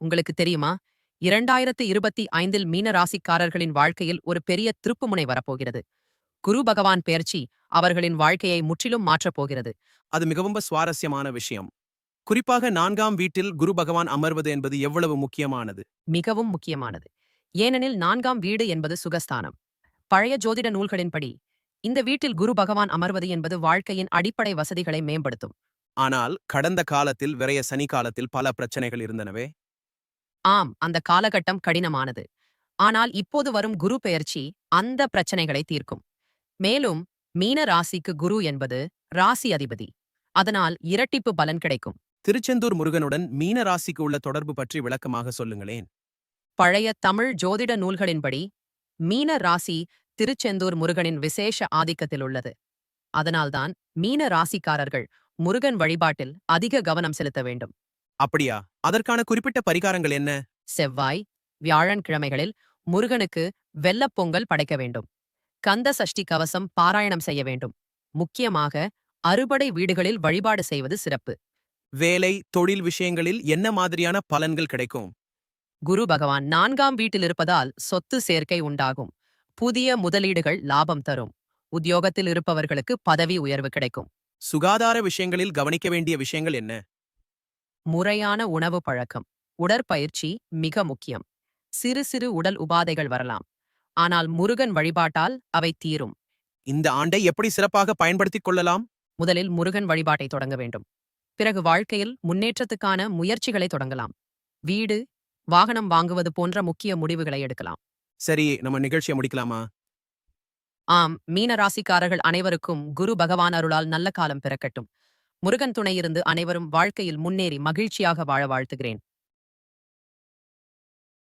உங்களுக்கு தெரியுமா? இரண்டாயிரத்து இருபத்தி ஐந்தில் மீன ராசிக்காரர்களின் வாழ்க்கையில் ஒரு பெரிய திருப்புமுனை வரப்போகிறது. குரு பகவான் பெயர்ச்சி அவர்களின் வாழ்க்கையை முற்றிலும் மாற்றப் போகிறது. அது மிகவும் சுவாரஸ்யமான விஷயம். குறிப்பாக நான்காம் வீட்டில் குரு பகவான் அமர்வது என்பது எவ்வளவு முக்கியமானது? மிகவும் முக்கியமானது. ஏனெனில் நான்காம் வீடு என்பது சுகஸ்தானம். பழைய ஜோதிட நூல்களின்படி இந்த வீட்டில் குரு பகவான் அமர்வது என்பது வாழ்க்கையின் அடிப்படை வசதிகளை மேம்படுத்தும். ஆனால் கடந்த காலத்தில் விரைய சனி காலத்தில் பல பிரச்சனைகள் இருந்தனவே. ஆம் அந்த காலகட்டம் கடினமானது. ஆனால் இப்போது வரும் குரு பெயர்ச்சி அந்த பிரச்சனைகளை தீர்க்கும். மேலும் மீன ராசிக்கு குரு என்பது ராசி அதிபதி. அதனால் இரட்டிப்பு பலன் கிடைக்கும். திருச்செந்தூர் முருகனுடன் மீன ராசிக்கு உள்ள தொடர்பு பற்றி விளக்கமாக சொல்லுங்களேன். பழைய தமிழ் ஜோதிட நூல்களின்படி மீன ராசி திருச்செந்தூர் முருகனின் விசேஷ ஆதிக்கத்தில் உள்ளது. அதனால்தான் மீன ராசிக்காரர்கள் முருகன் வழிபாட்டில் அதிக கவனம் செலுத்த வேண்டும். அப்படியா? அதற்கான குறிப்பிட்ட பரிகாரங்கள் என்ன? செவ்வாய் வியாழன்கிழமைகளில் முருகனுக்கு வெல்லப் பொங்கல் படைக்க வேண்டும். கந்த சஷ்டி கவசம் பாராயணம் செய்ய வேண்டும். முக்கியமாக அறுபடை வீடுகளில் வழிபாடு செய்வது சிறப்பு. வேலை தொழில் விஷயங்களில் என்ன மாதிரியான பலன்கள் கிடைக்கும்? குரு பகவான் நான்காம் வீட்டில் இருப்பதால் சொத்து சேர்க்கை உண்டாகும். புதிய முதலீடுகள் லாபம் தரும். உத்தியோகத்தில் இருப்பவர்களுக்கு பதவி உயர்வு கிடைக்கும். சுகாதார விஷயங்களில் கவனிக்க வேண்டிய விஷயங்கள் என்ன? முறையான உணவு பழக்கம். உடற்பயிற்சி மிக முக்கியம். சிறு சிறு உடல் உபாதைகள் வரலாம். ஆனால் முருகன் வழிபாட்டால் அவை தீரும். இந்த ஆண்டை எப்படி சிறப்பாக பயன்படுத்திக் கொள்ளலாம்? முதலில் முருகன் வழிபாட்டை தொடங்க வேண்டும். பிறகு வாழ்க்கையில் முன்னேற்றத்துக்கான முயற்சிகளை தொடங்கலாம். வீடு வாகனம் வாங்குவது போன்ற முக்கிய முடிவுகளை எடுக்கலாம். சரி நம்ம நிகழ்ச்சியை முடிக்கலாமா? ஆம் மீன ராசிக்காரர்கள் அனைவருக்கும் குரு பகவான் அருளால் நல்ல காலம் பிறக்கட்டும். முருகன் துணை இருந்து அனைவரும் வாழ்க்கையில் முன்னேறி மகிழ்ச்சியாக வாழ வாழ்த்துகிறேன்.